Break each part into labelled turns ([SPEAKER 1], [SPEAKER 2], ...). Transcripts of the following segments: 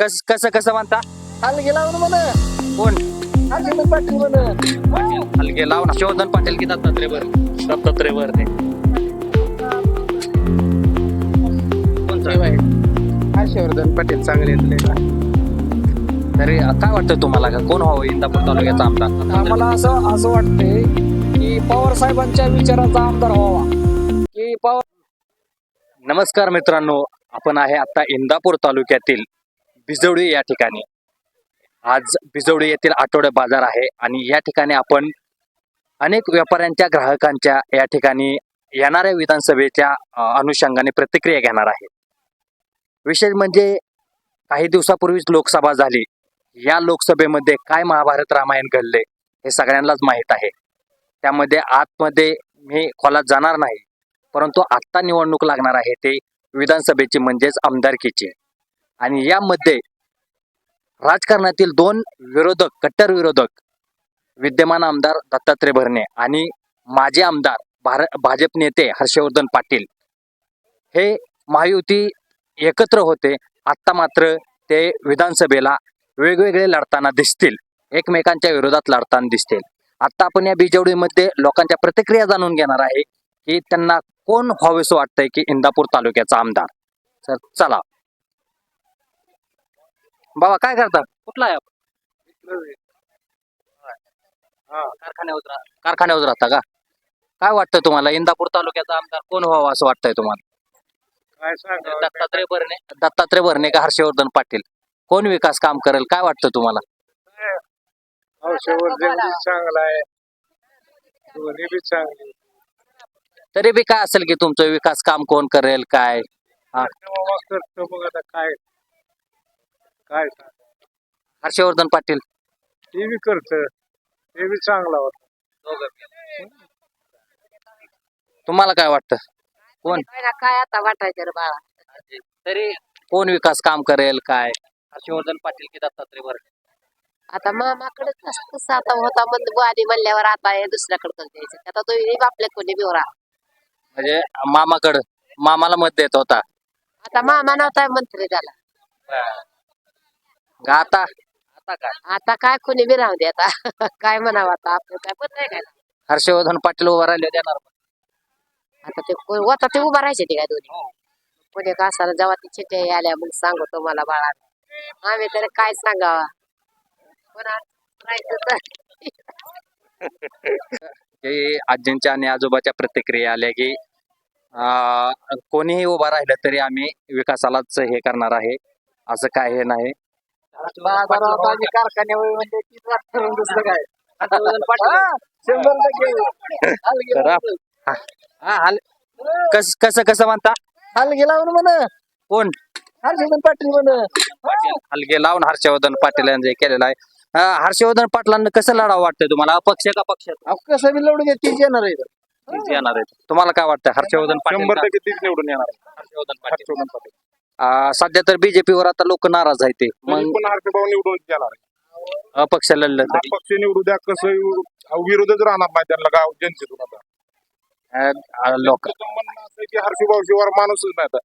[SPEAKER 1] कस कसं कसं म्हणता?
[SPEAKER 2] हलगे लावून म्हणा.
[SPEAKER 1] कोण?
[SPEAKER 2] हलगे पाटील म्हणा.
[SPEAKER 1] हलगे लाव ना. शोधन पाटील की दत्तात्रय बर दत्तात्रय बर ते
[SPEAKER 2] हर्षवर्धन पाटील चांगले
[SPEAKER 1] तरी काय वाटतं तुम्हाला का? कोण व्हावं इंदापूर तालुक्याचा आमदार?
[SPEAKER 2] आम्हाला असं असं वाटतंय की पवार साहेबांच्या विचाराचा आमदार व्हावा. की पवार
[SPEAKER 1] नमस्कार मित्रांनो. आपण आहे आता इंदापूर तालुक्यातील बिजवडी या ठिकाणी. आज बिजवडी येथील आठवडे बाजार आहे आणि या ठिकाणी आपण अनेक व्यापाऱ्यांच्या ग्राहकांच्या या ठिकाणी येणाऱ्या विधानसभेच्या अनुषंगाने प्रतिक्रिया घेणार आहे. विशेष म्हणजे काही दिवसापूर्वीच लोकसभा झाली. या लोकसभेमध्ये काय महाभारत रामायण घडले हे सगळ्यांनाच माहीत आहे. त्यामध्ये आतमध्ये मी खोलात जाणार नाही परंतु आत्ता निवडणूक लागणार आहे ते विधानसभेची म्हणजेच आमदारकीची. आणि यामध्ये राजकारणातील दोन विरोधक कट्टर विरोधक विद्यमान आमदार दत्तात्रय भरणे आणि माजी आमदार भार भाजप नेते हर्षवर्धन पाटील हे महायुती एकत्र होते. आत्ता मात्र ते विधानसभेला वेगवेगळे लढताना दिसतील. एकमेकांच्या विरोधात लढताना दिसतील. आत्ता आपण या बिजवडीमध्ये लोकांच्या प्रतिक्रिया जाणून घेणार आहे की त्यांना कोण व्हावेसं वाटतंय की इंदापूर तालुक्याचा आमदार. तर चला. बाबा काय करता? कुठला आहे आपण? कारखान्यावर कारखान्यावर राहता का? काय वाटतं तुम्हाला? इंदापूर तालुक्याचा आमदार कोण व्हावा असं वाटतंय तुम्हाला?
[SPEAKER 2] काय
[SPEAKER 1] दत्तात्रय भरणे दत्तात्रय भरणे का हर्षवर्धन पाटील? कोण विकास काम करेल? काय वाटतं तुम्हाला?
[SPEAKER 2] हर्षवर्धन बी चांगला आहे. दोन्ही बी चांगली.
[SPEAKER 1] तरी बी काय असेल की तुमचं विकास काम कोण करेल काय? हा.
[SPEAKER 2] मामा करतो मग आता काय? काय सांग?
[SPEAKER 1] हर्षवर्धन पाटील.
[SPEAKER 2] ते बी करत. ते बी चांगला होता.
[SPEAKER 1] तुम्हाला काय वाटतं? कोण?
[SPEAKER 3] काय आता वाटायचं रे बाळा?
[SPEAKER 1] तरी कोण विकास काम करेल काय? हर्षवर्धन पाटील की दत्तात्रय भरणे?
[SPEAKER 3] आता मामाकडेच असं कसं आता होता म्हणजे बुवानी म्हणल्यावर आता हे दुसऱ्याकडे द्यायचं. आता तो हे आपल्या कोणी बिवरा
[SPEAKER 1] म्हणजे मामाकडं. मामाला मत देत होता.
[SPEAKER 3] आता मामा नव्हता मंत्री झाला
[SPEAKER 1] आता? आता काय?
[SPEAKER 3] आता काय कोणी बी राहू दे आता. काय म्हणावं आता? आपलं काय पत आहे काय.
[SPEAKER 1] हर्षवर्धन पाटील उभा राहिले देणार
[SPEAKER 3] आता ते कोण- होता ते उभा राहायचे ते काय दोन्ही? पुणे का असायला जेव्हा ती चिठ्ठ्या आल्या मग सांगतो मला बाळा. आम्ही तरी काय सांगावा? पण आता राहायचं तर?
[SPEAKER 1] हे आजींच्या आणि आजोबाच्या प्रतिक्रिया आल्या की अं, कोणीही उभा राहिलं तरी आम्ही विकासालाच हे करणार आहे. असं काय हे नाही.
[SPEAKER 2] कारखान्यावर म्हणजे तीच वाट ठरवून दुसरं काय? शंभर टक्के.
[SPEAKER 1] तर हा, हा, हाल- कस कसं कसं म्हणता?
[SPEAKER 2] हलगे लावून म्हणा.
[SPEAKER 1] कोण?
[SPEAKER 2] हर्षवर्धन पाटील म्हणा.
[SPEAKER 1] हलगे लावून हर्षवर्धन पाटील यांनी हे केलेलं आहे. अं, हर्षवर्धन पाटलांना कसं लढावं वाटतंय तुम्हाला? अपक्ष का पक्ष
[SPEAKER 2] कसं बी लढू दे तीच येणार आहे
[SPEAKER 1] तीच येणार आहे तुम्हाला काय वाटतं हर्षवर्धन पाटील
[SPEAKER 2] शंभर
[SPEAKER 1] का?
[SPEAKER 2] टक्के तीच निवडून येणार आहे.
[SPEAKER 1] हर्षवर्धन पाटील.
[SPEAKER 2] हर्षवर्धन पाटील.
[SPEAKER 1] सध्या तर बीजेपीवर आता लोक नाराज आहेत ते.
[SPEAKER 2] मग
[SPEAKER 1] मग
[SPEAKER 2] पण हर्षभाऊ निवडून येणार आहे
[SPEAKER 1] अपक्ष लढलं तरी.
[SPEAKER 2] पक्ष निवडू द्या कसं विरोधच राहणार नाही त्यांना गाव जनतेतून आता.
[SPEAKER 1] अं, लोक
[SPEAKER 2] त्यांचं म्हणणं असं आहे की हर्षभाऊ शिवाय माणूसच नाही आता.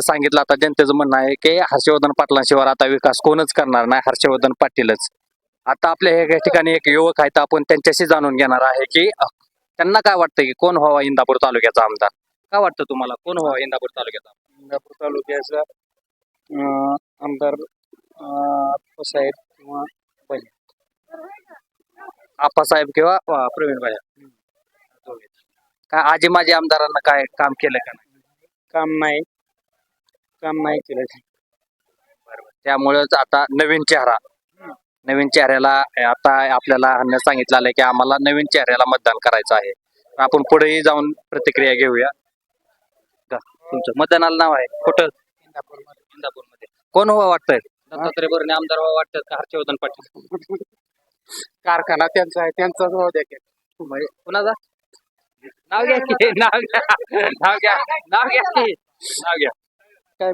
[SPEAKER 1] सांगितलं आता जनतेचं म्हणणं आहे की हर्षवर्धन पाटलांशिवाय आता विकास कोणच करणार नाही हर्षवर्धन पाटीलच. आता आपल्या हे ठिकाणी एक युवक आहेत आपण त्यांच्याशी जाणून घेणार आहे की अ, त्यांना काय वाटतं की कोण व्हावा इंदापूर तालुक्याचा आमदार? काय वाटतं तुम्हाला? कोण व्हावा इंदापूर तालुक्याचा?
[SPEAKER 2] इंदापूर तालुक्याचा अं, आमदार अं, साहेब किंवा
[SPEAKER 1] आप्पासाहेब किंवा अ, प्रवीण भाई काय आजी माझी आमदारांना काय काम केलं का नाही?
[SPEAKER 2] काम नाही. काम नाही केलं
[SPEAKER 1] त्यामुळेच आता नवीन चेहरा. नवीन चेहऱ्याला आता आपल्याला ह्यांनी सांगितलं आलंय की आम्हाला नवीन चेहऱ्याला मतदान करायचं आहे. आपण पुढेही जाऊन प्रतिक्रिया घेऊया? तुमचं मतदानाला नाव आहे. कुठं? इंदापूरमध्ये कोण व्हावं वाटतंय? दत्तात्रय भरणे आमदार व्हावं वाटतं का? हर्षवर्धन पाटील.
[SPEAKER 2] कारखाना त्यांचा आहे. त्यांचाच राहू द्या की.
[SPEAKER 1] म्हणजे कुणाचा? नाव घ्या की. नाव घ्या. नाव घ्या. नाव घ्या की. नाव घ्या.
[SPEAKER 2] काय?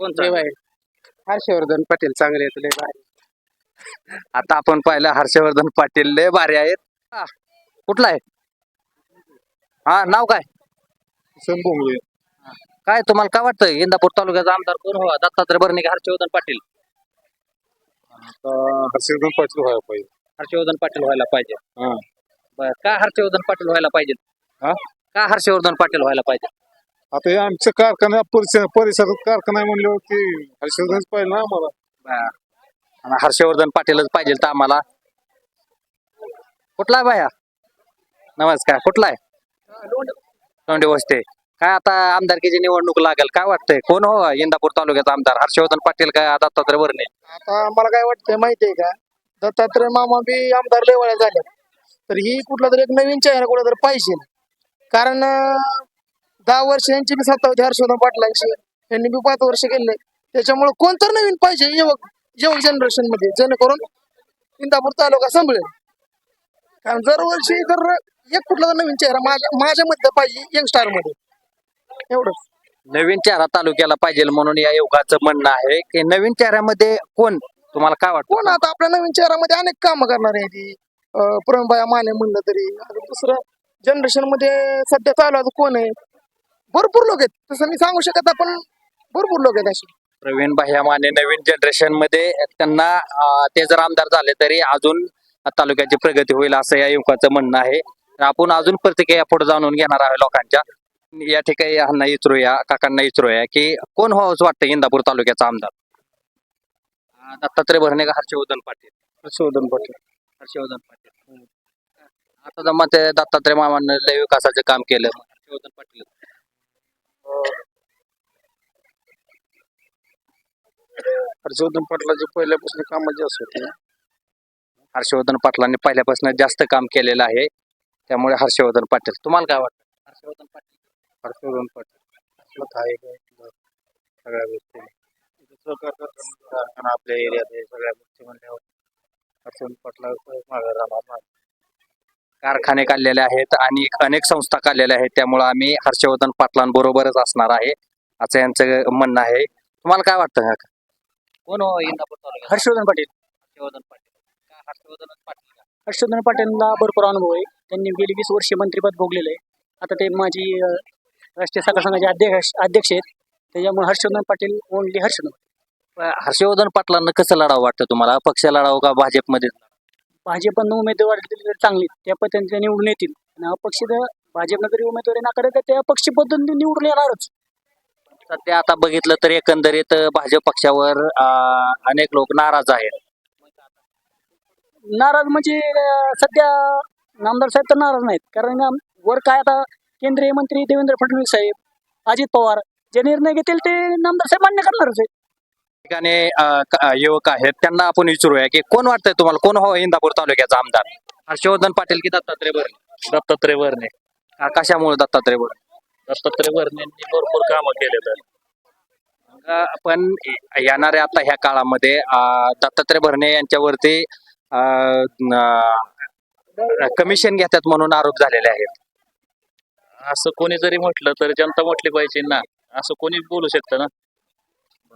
[SPEAKER 1] कोणतं?
[SPEAKER 2] लय भारी. हर्षवर्धन पाटील चांगले आहेत लय भारी.
[SPEAKER 1] आता आपण पाहिलं हर्षवर्धन पाटील लय भारी आहेत. हा, कुठला आहे? हा नाव काय?
[SPEAKER 4] हसन भोंगळे
[SPEAKER 1] काय तुम्हाला काय वाटतं इंदापूर तालुक्याचा आमदार कोण व्हावा? दत्तात्रय भरणे का हर्षवर्धन पाटील.
[SPEAKER 4] हर्षवर्धन पाटील व्हायला पाहिजे.
[SPEAKER 1] हर्षवर्धन पाटील व्हायला पाहिजे.
[SPEAKER 4] हा.
[SPEAKER 1] बरं का हर्षवर्धन पाटील व्हायला पाहिजे?
[SPEAKER 4] हा?
[SPEAKER 1] का हर्षवर्धन पाटील व्हायला पाहिजे?
[SPEAKER 4] आता हे आमच्या कारखान्या परिसर परिसरात कारखाना आहे म्हणल्यावरती हर्षवर्धनच पाहिजे ना आम्हाला.
[SPEAKER 1] बरं. आणि हर्षवर्धन पाटीलच पाहिजे तर आम्हाला. कुठला आहे बाया? नमस्कार कुठला आहे? तोंडे. वस्ते. काय आता आमदारकीची निवडणूक लागेल काय वाटतंय? कोण हो इंदापूर तालुक्याचा आमदार? हर्षवर्धन पाटील का दत्तात्रय वरणे
[SPEAKER 5] आता मला काय वाटतंय माहितीये का? दत्तात्रय मामा बी आमदार लेवळ्या झाले. तर ही कुठला तरी एक नवीन चेहरा कुठला तरी पाहिजे. कारण दहा वर्ष यांची बी सत्ता होती हर्षवर्धन पाटलांची. यांनी बी पाच वर्ष केले. त्याच्यामुळे कोणतर नवीन पाहिजे युवक युवक जनरेशनमध्ये जेणेकरून इंदापूर तालुका संभळेल. कारण दरवर्षी जर एक कुठला नवीन चेहरा माझ्या माझ्या मध्ये पाहिजे यंगस्टारमध्ये. एवढंच.
[SPEAKER 1] नवीन चेहरा तालुक्याला पाहिजे म्हणून या युगाचं म्हणणं आहे की नवीन चेहऱ्यामध्ये कोण? तुम्हाला काय वाटतं?
[SPEAKER 5] कोण आता आपल्या नवीन शहरामध्ये अनेक कामं करणार आहे ती. प्रवीणबाया माने म्हणलं तरी. दुसरं जनरेशनमध्ये सध्या चालू आहे कोण आहे? भरपूर लोक आहेत. तसं मी सांगू शकत नाही, पण भरपूर लोक आहेत अशी
[SPEAKER 1] प्रवीण भाई माने नवीन जनरेशनमध्ये त्यांना ते जर आमदार झाले तरी अजून तालुक्याची प्रगती होईल असं या युवकाचं म्हणणं आहे. आपण अजून प्रतिक्रिया पुढे जाणून घेणार आहे लोकांच्या. या ठिकाणी ह्यांना इचरूया काकांना इचरूया की कोण व्हावंच वाटतं इंदापूर तालुक्याचा आमदार? दत्तात्रय भरणे का हर्षवर्धन पाटील?
[SPEAKER 5] हर्षवर्धन पाटील.
[SPEAKER 1] हर्षवर्धन पाटील. आता जर मग ते दत्तात्रय मामानं लय विकासाचं काम केलं. हर्षवर्धन पाटील.
[SPEAKER 5] हर्षवर्धन पाटलाची पहिल्यापासून कामं जास्त होती
[SPEAKER 1] हर्षवर्धन पाटलांनी पहिल्यापासून जास्त काम केलेलं आहे. त्यामुळे हर्षवर्धन पाटील. तुम्हाला काय वाटतं? हर्षवर्धन पाटील.
[SPEAKER 5] हर्षवर्धन पाटील. सगळ्या गोष्टी. कारखाना आपल्या एरियात सगळ्या गोष्टी म्हणल्यावर हर्षवर्धन पाटला मागे राहणार
[SPEAKER 1] कारखाने काढलेले आहेत आणि अनेक संस्था काढलेल्या आहेत त्यामुळे आम्ही हर्षवर्धन पाटलांबरोबरच असणार आहे असं यांचं म्हणणं आहे. तुम्हाला काय वाटतं? कोण हो इंदापूर
[SPEAKER 5] हर्षवर्धन पाटील.
[SPEAKER 1] हर्षवर्धन पाटील. हर्षवर्धन पाटील?
[SPEAKER 5] हर्षवर्धन पाटीलला भरपूर अनुभव आहे. त्यांनी गेली वीस वर्षे मंत्रिपद भोगलेलं आहे. आता ते माझी राष्ट्रीय साखर संघाचे अध्यक्ष अध्यक्ष आहेत. त्याच्यामुळे हर्षवर्धन पाटील ओनली हर्षवर्धन.
[SPEAKER 1] हर्षवर्धन पाटलांना कसं लढावं वाटतं तुम्हाला? पक्ष लढावं का भाजपमध्ये?
[SPEAKER 5] भाजपनं उमेदवार दिली तर चांगली. त्या पद्धतीने ते निवडून येतील. आणि अपक्ष जर भाजपनं जरी उमेदवारी नाकारत तर त्या अपक्ष पद्धतीने निवडून येणारच.
[SPEAKER 1] सध्या आता बघितलं तर एकंदरीत भाजप पक्षावर अनेक लोक नाराज आहेत.
[SPEAKER 5] नाराज म्हणजे सध्या नामदार साहेब तर नाराज नाहीत. कारण वर काय आता केंद्रीय मंत्री देवेंद्र फडणवीस साहेब अजित पवार जे निर्णय घेतील ते नामदार साहेब मान्य करणारच आहे
[SPEAKER 1] ठिकाणी युवक आहेत त्यांना आपण विचारूया की कोण वाटतंय तुम्हाला? कोण हो इंदापूर तालुक्याचा आमदार? हर्षवर्धन पाटील की दत्तात्रय भरणे?
[SPEAKER 6] दत्तात्रय भरणे.
[SPEAKER 1] का- कशामुळे दत्तात्रय भरणे?
[SPEAKER 6] दत्तात्रय भरणेंनी भरपूर कामं केले तर.
[SPEAKER 1] पण येणाऱ्या आता ह्या काळामध्ये अं, दत्तात्रय भरणे यांच्यावरती कमिशन घेतात म्हणून आरोप झालेले आहेत.
[SPEAKER 6] असं कोणी जरी म्हटलं तर जनता म्हटली पाहिजे ना. असं कोणी बोलू शकतं ना.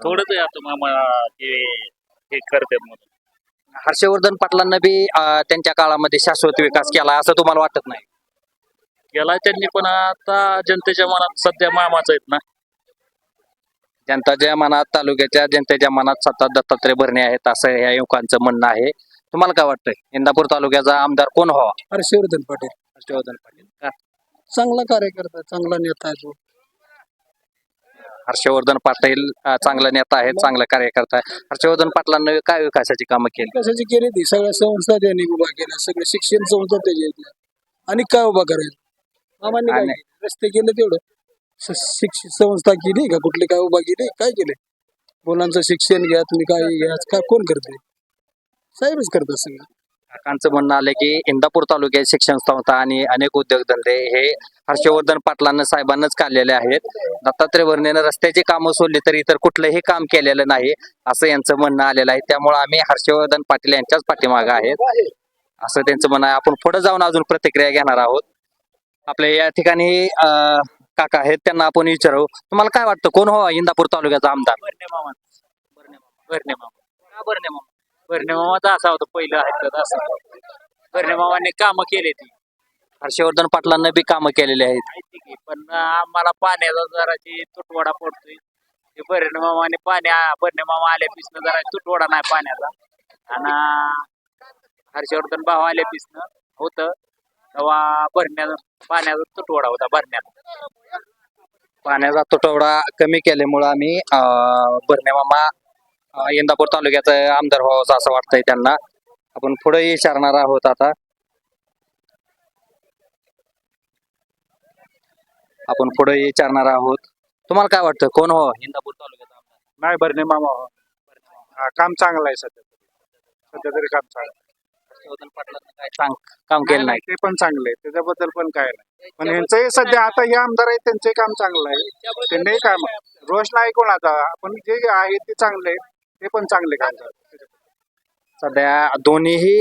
[SPEAKER 6] थोडंच आहे आता मामा की हे करतात म्हणून.
[SPEAKER 1] हर्षवर्धन पाटलांना बी त्यांच्या काळामध्ये शाश्वत विकास केला असं तुम्हाला वाटत नाही?
[SPEAKER 6] केला त्यांनी पण आता जनतेच्या मनात सध्या मामाच आहेत ना.
[SPEAKER 1] जनताच्या मनात तालुक्याच्या जनतेच्या मनात सतत दत्तात्रय भरणे आहेत असं या युवकांचं म्हणणं आहे. तुम्हाला काय वाटतंय? इंदापूर तालुक्याचा आमदार कोण व्हावा?
[SPEAKER 5] हर्षवर्धन पाटील.
[SPEAKER 1] हर्षवर्धन पाटील. का?
[SPEAKER 5] चांगला कार्यकर्ता चांगला नेता आहे तो.
[SPEAKER 1] हर्षवर्धन पाटील अं, चांगला नेता आहेत चांगला कार्यकर्ता आहे. हर्षवर्धन पाटलांना काय विकासाची कामं केली?
[SPEAKER 5] विकासाची केली ती. सगळ्या संस्था त्यांनी उभा केल्या. सगळे शिक्षण संस्था त्याच्या इथल्या आणि काय उभा करायचं? मामांनी काय
[SPEAKER 1] आणि-
[SPEAKER 5] केलं? रस्ते केले तेवढं. स- शिक्षण संस्था केली का? कुठली काय उभा केली? काय केले? मुलांचं शिक्षण घ्या तुम्ही काय घ्या. काय कोण करते साहेबच करतात सगळं
[SPEAKER 1] काकांचं म्हणणं आलं की इंदापूर तालुक्यात शिक्षण संस्था आणि अनेक उद्योगधंदे हे हर्षवर्धन पाटलांना साहेबांनाच काढलेले आहेत. दत्तात्रय वर्णेनं रस्त्याची कामं सोडली तर इतर कुठलंही काम केलेलं नाही असं यांचं म्हणणं आलेलं आहे. त्यामुळे आम्ही हर्षवर्धन पाटील यांच्याच पाठीमागं आहेत. असं त्यांचं म्हणणं आहे. आपण पुढे जाऊन अजून प्रतिक्रिया घेणार आहोत. आपल्या या ठिकाणी काका आहेत त्यांना आपण विचारू. तुम्हाला काय वाटतं? कोण हो इंदापूर तालुक्याचा आमदार?
[SPEAKER 6] भरणे मामा. भरणे मामा. का भरणे मामा? मामाचा असा होता पहिलं आहेत असं. मामाने कामं केले ती.
[SPEAKER 1] हर्षवर्धन पाटलांना बी कामं केलेली आहेत.
[SPEAKER 7] पण आम्हाला पाण्याचा जराची तुटवडा पडतोय. ते बरे मामाने पाणी बरणे मामा आल्यापासून जरा तुटवडा नाही पाण्याचा. आणि हर्षवर्धन भाव आल्यापासून होत. तेव्हा भरण्या पाण्याचा तुटवडा होता भरण्यात.
[SPEAKER 1] पाण्याचा तुटवडा कमी केल्यामुळं आम्ही अं, भरणे मामा अं, इंदापूर तालुक्याचा आमदार व्हावं असं वाटतंय त्यांना. आपण पुढे विचारणार आहोत आता. आपण पुढे विचारणार आहोत. तुम्हाला काय वाटतं? कोण हो इंदापूर तालुक्याचा आमदार.
[SPEAKER 4] नाही बरं मामा हा, काम चांगलं आहे सध्या सध्या तरी काम चांगलं आहे.
[SPEAKER 1] हर्षवर्धन पाटलांनी काय सांग काम केलं नाही
[SPEAKER 4] ते पण चांगले आहे. त्याच्याबद्दल पण काय नाही. पण ह्यांचंही सध्या आता हे आमदार आहेत त्यांचंही काम चांगलं आहे. त्यांनी काम रोष नाही कोण आता पण जे आहे ते चांगले आहेत, ते पण चांगले काम करतात.
[SPEAKER 1] सध्या दोन्हीही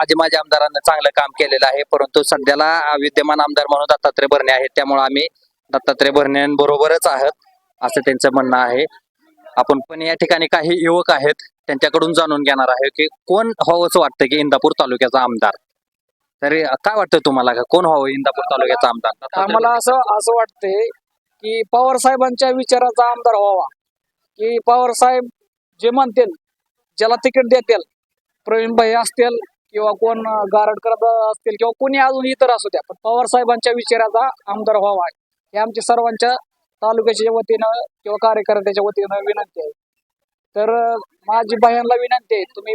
[SPEAKER 1] आधी माझ्या आमदारांना चांगलं काम केलेलं आहे. परंतु सध्याला विद्यमान आमदार म्हणून दत्तात्रय भरणे आहेत. त्यामुळे आम्ही दत्तात्रय भरण्यांबरोबरच आहोत असं त्यांचं म्हणणं आहे. आपण पण या ठिकाणी काही युवक आहेत त्यांच्याकडून जाणून घेणार आहे की कोण व्हावंच वाटतं की इंदापूर तालुक्याचा आमदार. तरी काय वाटतं तुम्हाला का? कोण व्हावं इंदापूर तालुक्याचा आमदार?
[SPEAKER 2] आम्हाला असं असं वाटतंय की पवार साहेबांच्या विचाराचा आमदार व्हावा. की पवार साहेब जे म्हणतील ज्याला तिकीट देतील प्रवीण भाई असतील किंवा कोण गारडकर असतील किंवा कोणी अजून इतर असू द्या पण पवार साहेबांच्या विचाराचा आमदार व्हावा. हे आमच्या सर्वांच्या तालुक्याच्या वतीनं किंवा कार्यकर्त्याच्या वतीनं विनंती आहे. तर माझी बाह्यांना विनंती आहे तुम्ही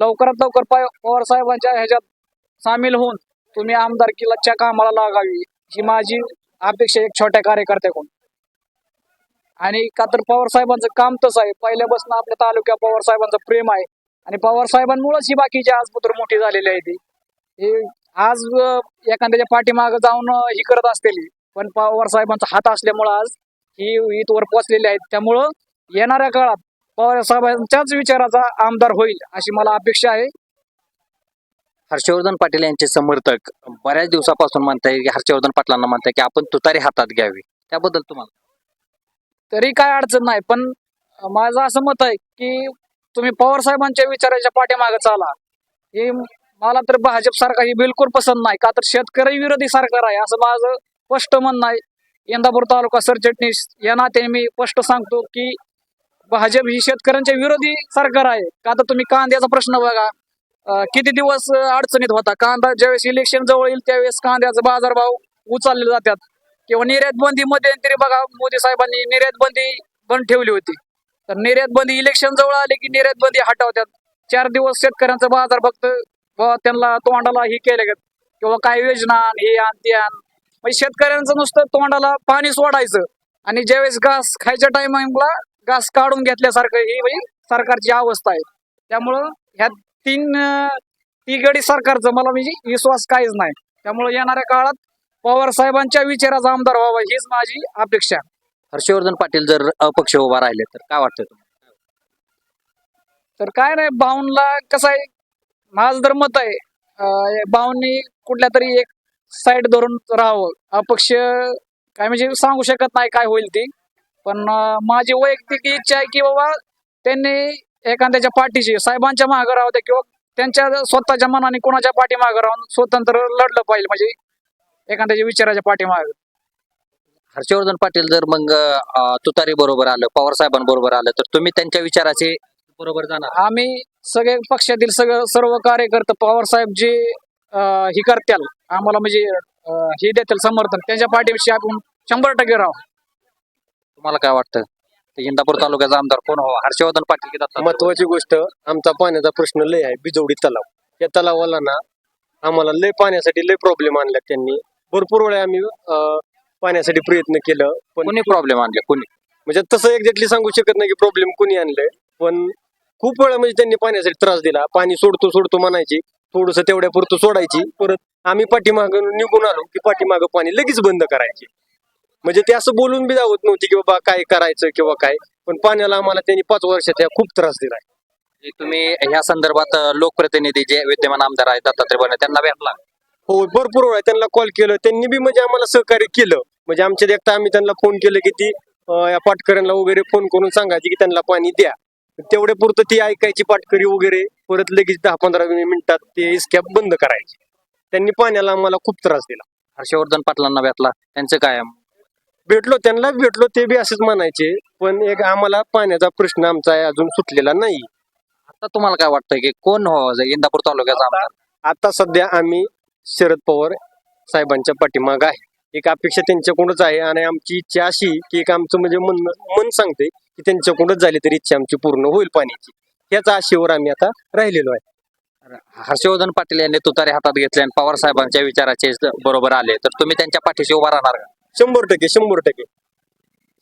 [SPEAKER 2] लवकरात लवकर पवार साहेबांच्या ह्याच्यात सामील होऊन तुम्ही आमदारकीलाच्या कामाला लागावी. ही माझी अपेक्षा एक छोट्या कार्यकर्त्याकडून. आणि का तर पवार साहेबांचं काम तसं आहे. पहिल्यापासून आपल्या तालुक्या पवार साहेबांचं प्रेम आहे. आणि पवार साहेबांमुळेच ही बाकीची आजपुत्र मोठी झालेली आहे ती. हे आज एखाद्याच्या पाठीमागं जाऊन ही करत असतील पण पवार साहेबांचा हात असल्यामुळं आज ही इथवर पोचलेली आहेत. त्यामुळं येणाऱ्या काळात पवार साहेबांच्याच विचाराचा आमदार होईल अशी मला अपेक्षा आहे.
[SPEAKER 1] हर्षवर्धन पाटील यांचे समर्थक बऱ्याच दिवसापासून म्हणताय की हर्षवर्धन पाटलांना म्हणताय की आपण तुतारी हातात घ्यावी. त्याबद्दल तुम्हाला?
[SPEAKER 2] तरी काय अडचण नाही. पण माझं असं मत आहे की तुम्ही पवार साहेबांच्या विचाराच्या पाठीमागे चाला. हे मला तर भाजप सरकार ही बिलकुल पसंत नाही. का तर शेतकरी विरोधी सरकार आहे असं माझं स्पष्ट म्हणणं आहे. इंदापूर तालुका सरचिटणीस या नात्याने मी स्पष्ट सांगतो की भाजप ही शेतकऱ्यांच्या विरोधी सरकार आहे. का तर तुम्ही कांद्याचा प्रश्न बघा. किती दिवस अडचणीत होता? कांदा ज्यावेळेस इलेक्शन जवळ येईल त्यावेळेस कांद्याचा बाजारभाव उचलले जातात. किंवा निर्यात बंदी मध्यंतरी बघा मोदी साहेबांनी निर्यात बंदी बंद ठेवली होती. तर निर्यात बंदी इलेक्शन जवळ आले की निर्यात बंदी हटवतात. चार दिवस शेतकऱ्यांचा बाजार फक्त त्यांना तोंडाला हे केले किंवा काय योजना हे आण ते आण. म्हणजे शेतकऱ्यांचं नुसतं तोंडाला पाणी सोडायचं. आणि ज्यावेळेस घास खायच्या टायमिंगला घास काढून घेतल्यासारखं ही म्हणजे सरकारची अवस्था आहे. त्यामुळं ह्या तीन अं, तिघडी सरकारचं मला म्हणजे विश्वास काहीच नाही. त्यामुळे येणाऱ्या काळात पवार साहेबांच्या विचाराचा आमदार व्हावा हीच माझी अपेक्षा.
[SPEAKER 1] हर्षवर्धन पाटील जर अपक्ष उभा राहिले तर काय वाटतं तुम्हाला?
[SPEAKER 2] तर काय नाही बाऊनला कसं आहे माझं तर मत आहे बाऊंनी कुठल्या तरी एक साईड धरून राहावं. अपक्ष काय म्हणजे सांगू शकत नाही काय होईल ती पण माझी वैयक्तिक इच्छा आहे की बाबा त्यांनी एखाद्याच्या पाठीशी साहेबांच्या मागं राहू द्या किंवा त्यांच्या स्वतःच्या मनाने कोणाच्या पाठीमागं राहून स्वतंत्र लढलं पाहिजे. म्हणजे एखाद्याच्या विचाराच्या पाठीमागं.
[SPEAKER 1] हर्षवर्धन पाटील जर मग तुतारी बरोबर आलं पवार साहेबांबरोबर आलं तर तुम्ही त्यांच्या विचाराचे बरोबर जाणार.
[SPEAKER 2] आम्ही सगळे पक्षातील सगळं सर्व कार्यकर्ते पवार साहेब जे हे करतील आम्हाला म्हणजे हे देतील समर्थन त्यांच्या पाठीशी आपण शंभर टक्के राहू.
[SPEAKER 1] तुम्हाला काय वाटतं? ते इंदापूर तालुक्याचा आमदार कोण व्हावा? हर्षवर्धन पाटील की
[SPEAKER 8] महत्वाची गोष्ट आमचा पाण्याचा प्रश्न लय आहे बिजवडी तलाव. या तलावाला ना आम्हाला लय पाण्यासाठी लय प्रॉब्लेम आणल्यात त्यांनी. भरपूर वेळा आम्ही अं, पाण्यासाठी प्रयत्न केलं पण
[SPEAKER 1] कोणी प्रॉब्लेम आणले? कोणी?
[SPEAKER 8] म्हणजे तसं एक्झॅक्टली सांगू शकत नाही की प्रॉब्लेम कोणी आणलंय पण खूप वेळा म्हणजे त्यांनी पाण्यासाठी त्रास दिला. पाणी सोडतो सोडतो म्हणायची थोडस तेवढ्या पुरतं सोडायची परत आम्ही पाठीमाग निघून आलो की पाठीमागं पाणी लगेच बंद करायची. म्हणजे ते असं बोलून बी दावत नव्हती की बाबा काय करायचं किंवा काय पण पाण्याला आम्हाला त्यांनी पाच वर्षात ह्या खूप त्रास दिलाय
[SPEAKER 1] जे तुम्ही ह्या संदर्भात अं, लोकप्रतिनिधी जे विद्यमान आमदार आहेत दत्तात्रय भरणे त्यांना भेटला
[SPEAKER 8] हो भरपूर वेळा त्यांना कॉल केलं. त्यांनी बी म्हणजे आम्हाला सहकार्य केलं. म्हणजे आमच्या देखता आम्ही त्यांना फोन केलं की ती या पाटकऱ्यांना वगैरे फोन करून सांगायची की त्यांना पाणी द्या. तेवढ्या पुरतं ती ऐकायची पाटकरी वगैरे. परत लगेच दहा पंधरा मिनिटात ते स्कॅप बंद करायची. त्यांनी पाण्याला आम्हाला खूप त्रास दिला.
[SPEAKER 1] हर्षवर्धन पाटलांना भेटला. त्यांचं काय?
[SPEAKER 8] भेटलो त्यांना भेटलो ते बी असंच म्हणायचे. पण एक आम्हाला पाण्याचा प्रश्न आमचा अजून सुटलेला नाही.
[SPEAKER 1] आता तुम्हाला काय वाटतं की कोण व्हावं इंदापूर तालुक्याचा आमदार?
[SPEAKER 8] आता सध्या आम्ही शरद पवार साहेबांच्या पाठीमाग आहे. एक अपेक्षा त्यांच्याकडूनच आहे आणि आमची इच्छा अशी की एक आमचं म्हणजे मन मन सांगते की त्यांच्याकडूनच झाली तरी इच्छा आमची पूर्ण होईल पाण्याची. याच आशेवर आम्ही आता राहिलेलो आहे.
[SPEAKER 1] हर्षवर्धन पाटील यांनी तुतारे हातात घेतले आणि पवार साहेबांच्या विचाराचे बरोबर आले. तर तुम्ही त्यांच्या पाठीशी उभा राहणार का?
[SPEAKER 8] शंभर टक्के शंभर टक्के.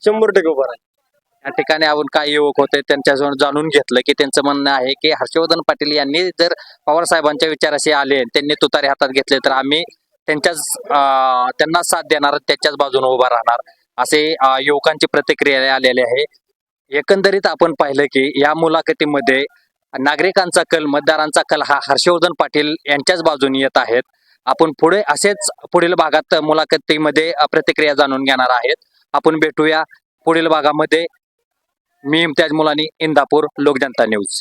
[SPEAKER 8] शंभर टक्के उभा राहा
[SPEAKER 1] या ठिकाणी आपण काय युवक होते त्यांच्याजवळ जाणून घेतलं की त्यांचं म्हणणं आहे की हर्षवर्धन पाटील यांनी जर पवार साहेबांच्या विचाराशी आले त्यांनी तुतारे हातात घेतले तर आम्ही त्यांच्याच त्यांना साथ देणार त्याच्याच बाजूने उभा राहणार असे युवकांची प्रतिक्रिया आलेली आहे. एकंदरीत आपण पाहिलं की या मुलाखतीमध्ये नागरिकांचा कल मतदारांचा कल हा हर्षवर्धन पाटील यांच्याच बाजूने येत आहेत. आपण पुढे असेच पुढील भागात मुलाखतीमध्ये प्रतिक्रिया जाणून घेणार आहेत. आपण भेटूया पुढील भागामध्ये. मी इम्तियाज मुलानी इंदापूर लोकजनता न्यूज.